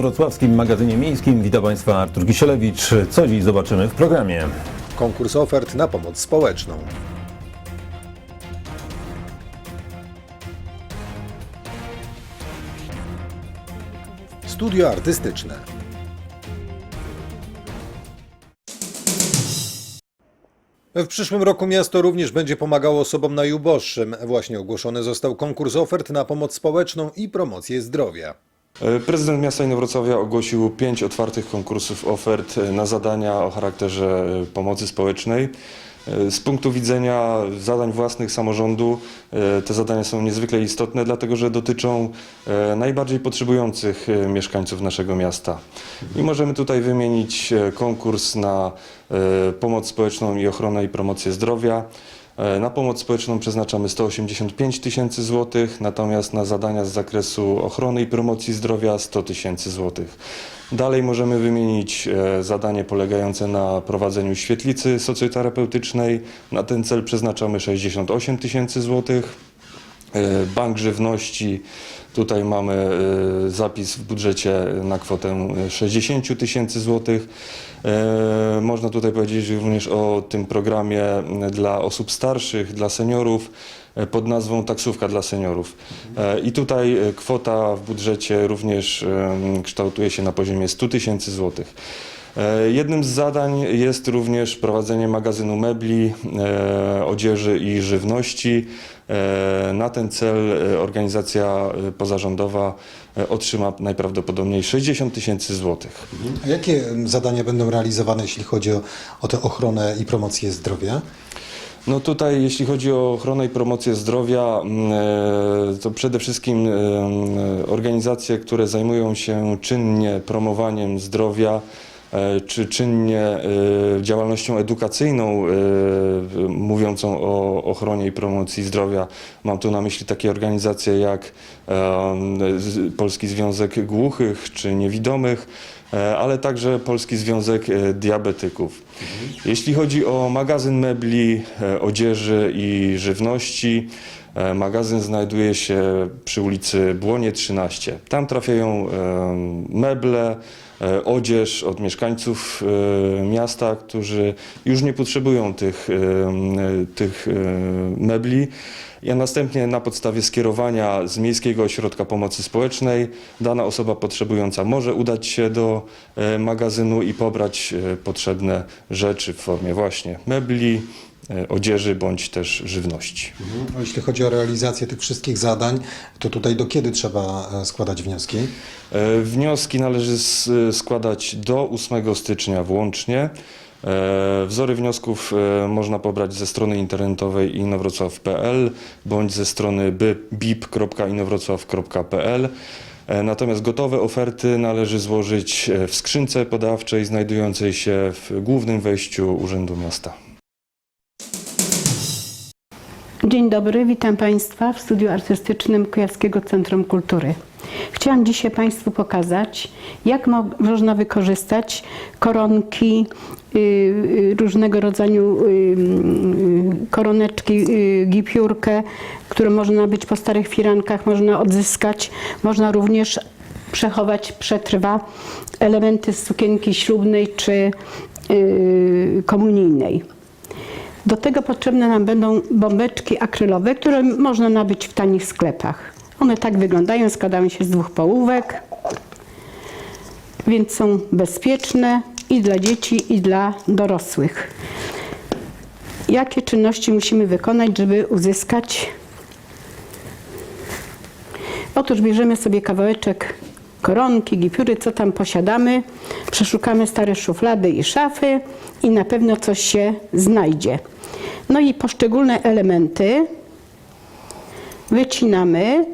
inowrocławskim magazynie miejskim. Witam Państwa Artur Kisielewicz. Co dziś zobaczymy w programie? Konkurs ofert na pomoc społeczną. Studio artystyczne. W przyszłym roku miasto również będzie pomagało osobom najuboższym. Właśnie ogłoszony został konkurs ofert na pomoc społeczną i promocję zdrowia. E, Prezydent miasta Inowrocławia ogłosił pięć otwartych konkursów ofert e, na zadania o charakterze e, pomocy społecznej. Z punktu widzenia zadań własnych samorządu te zadania są niezwykle istotne, dlatego że dotyczą najbardziej potrzebujących mieszkańców naszego miasta. I możemy tutaj wymienić konkurs na pomoc społeczną i ochronę i promocję zdrowia. E, Na pomoc społeczną przeznaczamy 185 tysięcy złotych, natomiast na zadania z zakresu ochrony i promocji zdrowia 100 tysięcy złotych. Dalej możemy wymienić e, zadanie polegające na prowadzeniu świetlicy socjoterapeutycznej. Na ten cel przeznaczamy 68 tysięcy złotych. E, Bank Żywności. Tutaj mamy zapis w budżecie na kwotę 60 tysięcy złotych. Można tutaj powiedzieć również o tym programie dla osób starszych, dla seniorów e, pod nazwą Taksówka dla seniorów. E, I tutaj e, kwota w budżecie również kształtuje się na poziomie 100 tysięcy złotych. E, Jednym z zadań jest również prowadzenie magazynu mebli, e, odzieży i żywności. E, Na ten cel organizacja pozarządowa otrzyma najprawdopodobniej 60 tysięcy złotych. A jakie zadania będą realizowane, jeśli chodzi o, o tę ochronę i promocję zdrowia? No tutaj, jeśli chodzi o ochronę i promocję zdrowia, to przede wszystkim organizacje, które zajmują się czynnie promowaniem zdrowia, czy czynnie e, działalnością edukacyjną e, mówiącą o ochronie i promocji zdrowia. Mam tu na myśli takie organizacje jak e, Polski Związek Głuchych czy Niewidomych, e, ale także Polski Związek e, Diabetyków. Jeśli chodzi o magazyn mebli, e, odzieży i żywności, e, magazyn znajduje się przy ulicy Błonie 13. Tam trafiają e, meble, e, odzież od mieszkańców e, miasta, którzy już nie potrzebują tych, e, tych e, mebli. A następnie na podstawie skierowania z Miejskiego Ośrodka Pomocy Społecznej dana osoba potrzebująca może udać się do e, magazynu i pobrać e, potrzebne rzeczy w formie właśnie mebli, e, odzieży bądź też żywności. A jeśli chodzi o realizację tych wszystkich zadań, to tutaj do kiedy trzeba e, składać wnioski? E, Wnioski należy składać do 8 stycznia włącznie. E, Wzory wniosków e, można pobrać ze strony internetowej inowrocław.pl bądź ze strony bip.inowrocław.pl. E, Natomiast gotowe oferty należy złożyć e, w skrzynce podawczej znajdującej się w głównym wejściu Urzędu Miasta. Dzień dobry, witam Państwa w studiu artystycznym Kujawskiego Centrum Kultury. Chciałam dzisiaj Państwu pokazać, jak mo- można wykorzystać koronki, y, y, różnego rodzaju y, koroneczki, y, gipiórkę, które można być po starych firankach, można odzyskać. Można również przechować, przetrwa elementy z sukienki ślubnej czy komunijnej. Do tego potrzebne nam będą bombeczki akrylowe, które można nabyć w tanich sklepach. One tak wyglądają, składają się z dwóch połówek, więc są bezpieczne i dla dzieci, i dla dorosłych. Jakie czynności musimy wykonać, żeby uzyskać? Otóż bierzemy sobie kawałeczek koronki, gipiury, co tam posiadamy, przeszukamy stare szuflady i szafy i na pewno coś się znajdzie. No i poszczególne elementy wycinamy,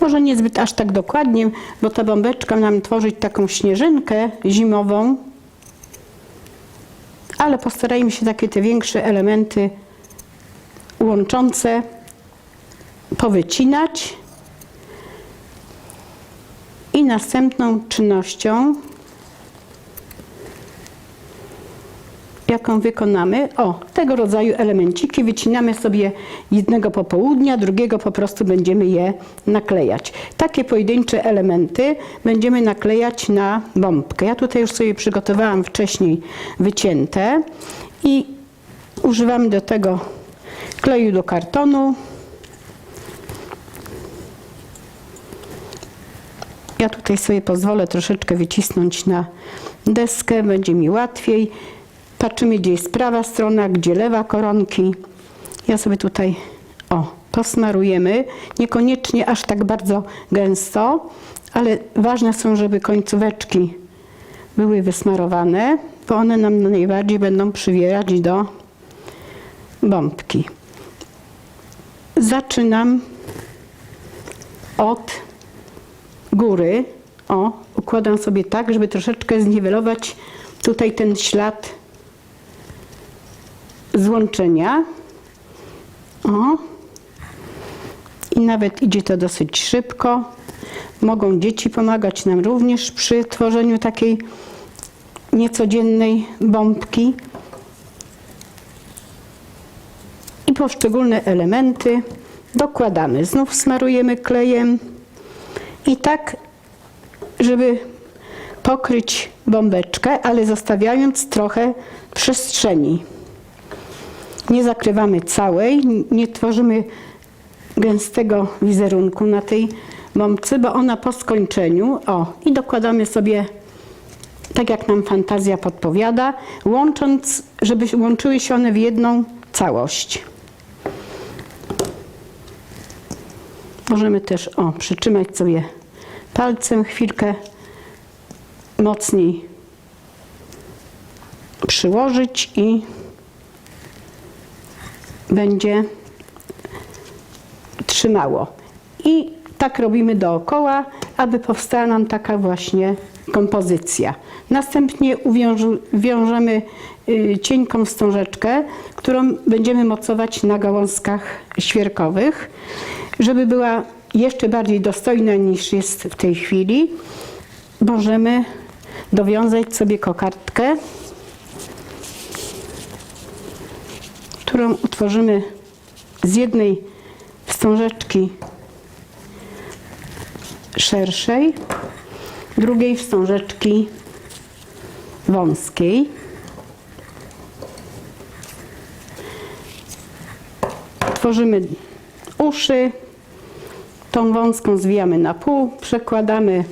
może niezbyt aż tak dokładnie, bo ta bombeczka nam tworzyć taką śnieżynkę zimową, ale postarajmy się takie te większe elementy łączące powycinać. I następną czynnością, jaką wykonamy. O, tego rodzaju elemenciki wycinamy sobie jednego po południa, drugiego po prostu będziemy je naklejać. Takie pojedyncze elementy będziemy naklejać na bombkę. Ja tutaj już sobie przygotowałam wcześniej wycięte i używamy do tego kleju do kartonu. Ja tutaj sobie pozwolę troszeczkę wycisnąć na deskę, będzie mi łatwiej. Patrzymy, gdzie jest prawa strona, gdzie lewa koronki. Ja sobie tutaj, o, posmarujemy. Niekoniecznie aż tak bardzo gęsto, ale ważne są, żeby końcóweczki były wysmarowane, bo one nam najbardziej będą przywierać do bombki. Zaczynam od góry. O, układam sobie tak, żeby troszeczkę zniwelować tutaj ten ślad złączenia. O. I nawet idzie to dosyć szybko. Mogą dzieci pomagać nam również przy tworzeniu takiej niecodziennej bombki. I poszczególne elementy dokładamy. Znów smarujemy klejem. I tak, żeby pokryć bombeczkę, ale zostawiając trochę przestrzeni. Nie zakrywamy całej, nie tworzymy gęstego wizerunku na tej bombce, bo ona po skończeniu, o, i dokładamy sobie tak jak nam fantazja podpowiada, łącząc, żeby łączyły się one w jedną całość. Możemy też o, przytrzymać sobie palcem chwilkę, mocniej przyłożyć i będzie trzymało. I tak robimy dookoła, aby powstała nam taka właśnie kompozycja. Następnie wiążemy y, cienką wstążeczkę, którą będziemy mocować na gałązkach świerkowych, żeby była jeszcze bardziej dostojna niż jest w tej chwili. Możemy dowiązać sobie kokardkę, którą utworzymy z jednej wstążeczki szerszej, drugiej wstążeczki wąskiej. Tworzymy uszy, tą wąską zwijamy na pół, przekładamy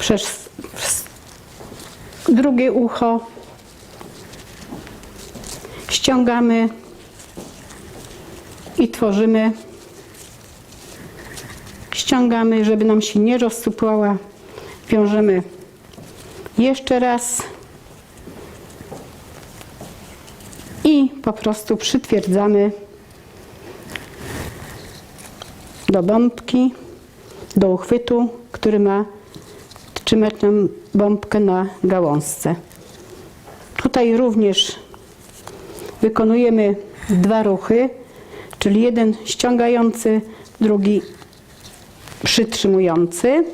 przez drugie ucho, ściągamy i tworzymy. Ściągamy, żeby nam się nie rozsupłała. Wiążemy jeszcze raz. I po prostu przytwierdzamy do bombki, do uchwytu, który ma trzymać nam bombkę na gałązce. Tutaj również wykonujemy dwa ruchy, czyli jeden ściągający, drugi przytrzymujący.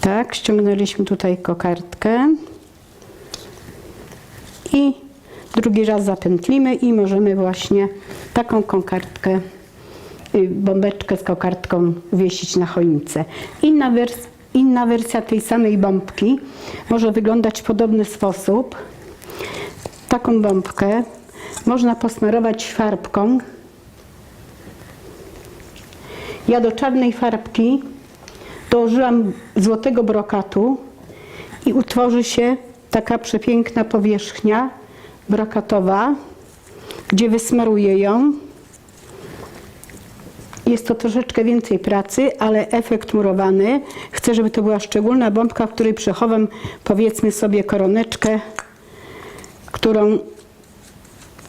Tak, ściągnęliśmy tutaj kokardkę i drugi raz zapętlimy i możemy właśnie taką kokardkę, y, bombeczkę z kokardką wiesić na choince. Inna, wers- inna wersja tej samej bombki może wyglądać w podobny sposób. Taką bombkę można posmarować farbką. Ja do czarnej farbki dołożyłam złotego brokatu i utworzy się taka przepiękna powierzchnia brokatowa, gdzie wysmaruję ją. Jest to troszeczkę więcej pracy, ale efekt murowany. Chcę, żeby to była szczególna bombka, w której przechowam powiedzmy sobie koroneczkę, którą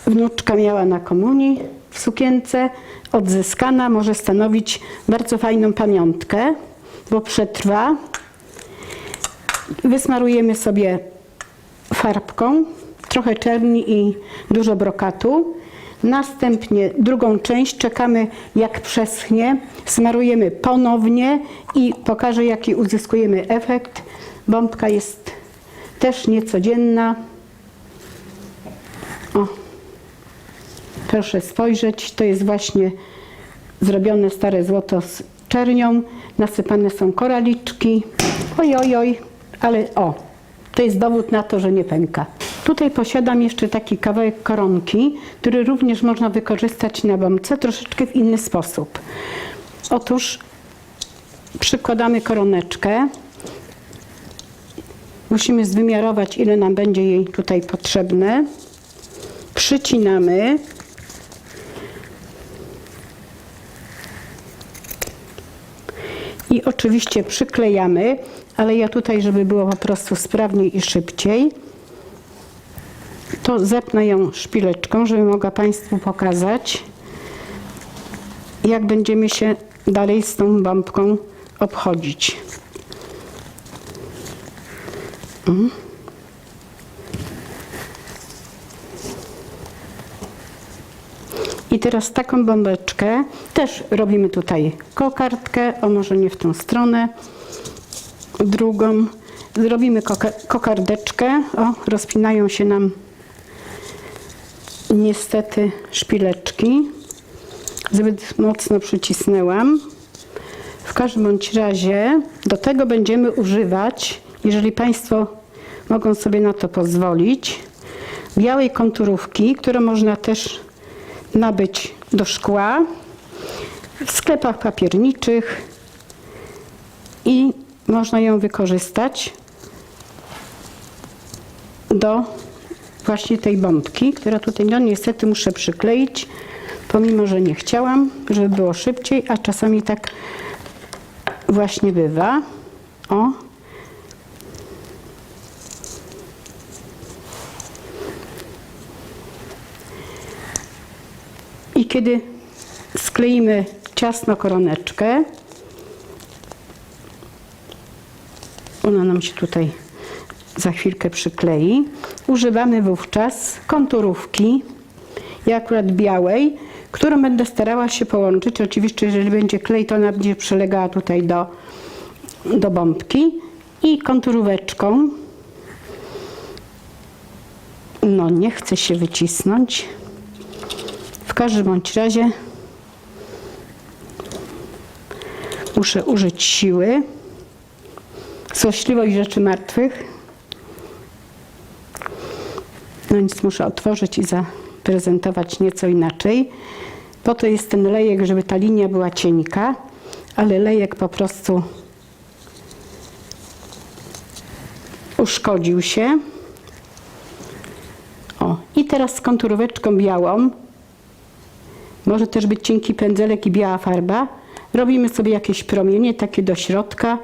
wnuczka miała na komunii w sukience. Odzyskana może stanowić bardzo fajną pamiątkę, bo przetrwa. Wysmarujemy sobie farbką, trochę czerni i dużo brokatu. Następnie drugą część czekamy jak przeschnie, smarujemy ponownie i pokażę jaki uzyskujemy efekt. Bombka jest też niecodzienna. O, proszę spojrzeć, to jest właśnie zrobione stare złoto z czernią, nasypane są koraliczki. Oj, oj, oj, ale o, to jest dowód na to, że nie pęka. Tutaj posiadam jeszcze taki kawałek koronki, który również można wykorzystać na bombce troszeczkę w inny sposób. Otóż przykładamy koroneczkę. Musimy zwymiarować, ile nam będzie jej tutaj potrzebne. Przycinamy. I oczywiście przyklejamy, ale ja tutaj, żeby było po prostu sprawniej i szybciej, to zepnę ją szpileczką, żeby mogła Państwu pokazać, jak będziemy się dalej z tą bombką obchodzić. Mm. I teraz taką bombeczkę też robimy tutaj kokardkę, o może nie w tą stronę, drugą. Zrobimy koka- kokardeczkę, o rozpinają się nam niestety szpileczki. Zbyt mocno przycisnęłam. W każdym bądź razie do tego będziemy używać, jeżeli Państwo mogą sobie na to pozwolić, białej konturówki, którą można też nabyć do szkła w sklepach papierniczych i można ją wykorzystać do właśnie tej bombki, która tutaj no niestety muszę przykleić, pomimo, że nie chciałam, żeby było szybciej, a czasami tak właśnie bywa. O. I kiedy skleimy ciasno koroneczkę, ona nam się tutaj za chwilkę przyklei. Używamy wówczas konturówki, ja akurat białej, którą będę starała się połączyć. Oczywiście, jeżeli będzie klej, to ona będzie przylegała tutaj do, do bombki i konturóweczką. No, nie chce się wycisnąć. W każdym bądź razie muszę użyć siły. Złośliwość rzeczy martwych. No nic muszę otworzyć i zaprezentować nieco inaczej. Po to jest ten lejek, żeby ta linia była cienka, ale lejek po prostu uszkodził się. O, i teraz z konturóweczką białą, może też być cienki pędzelek i biała farba, robimy sobie jakieś promienie takie do środka.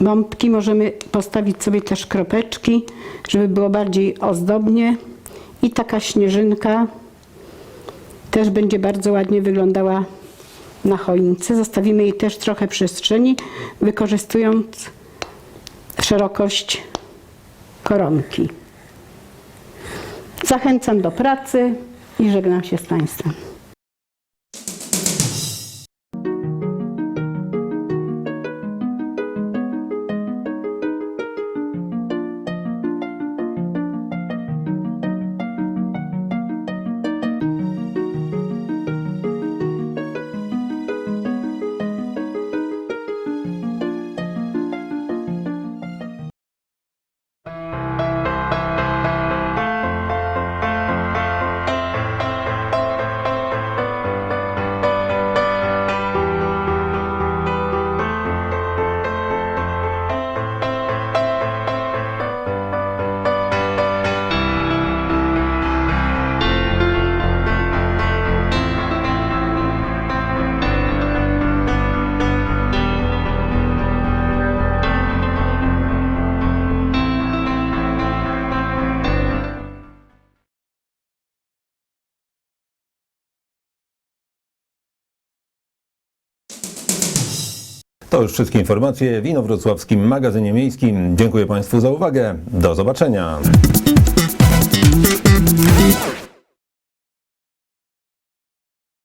Bombki możemy postawić sobie też kropeczki, żeby było bardziej ozdobnie. I taka śnieżynka też będzie bardzo ładnie wyglądała na choince. Zostawimy jej też trochę przestrzeni, wykorzystując szerokość koronki. Zachęcam do pracy i żegnam się z Państwem. To już wszystkie informacje w Inowrocławskim Magazynie Miejskim. Dziękuję Państwu za uwagę. Do zobaczenia.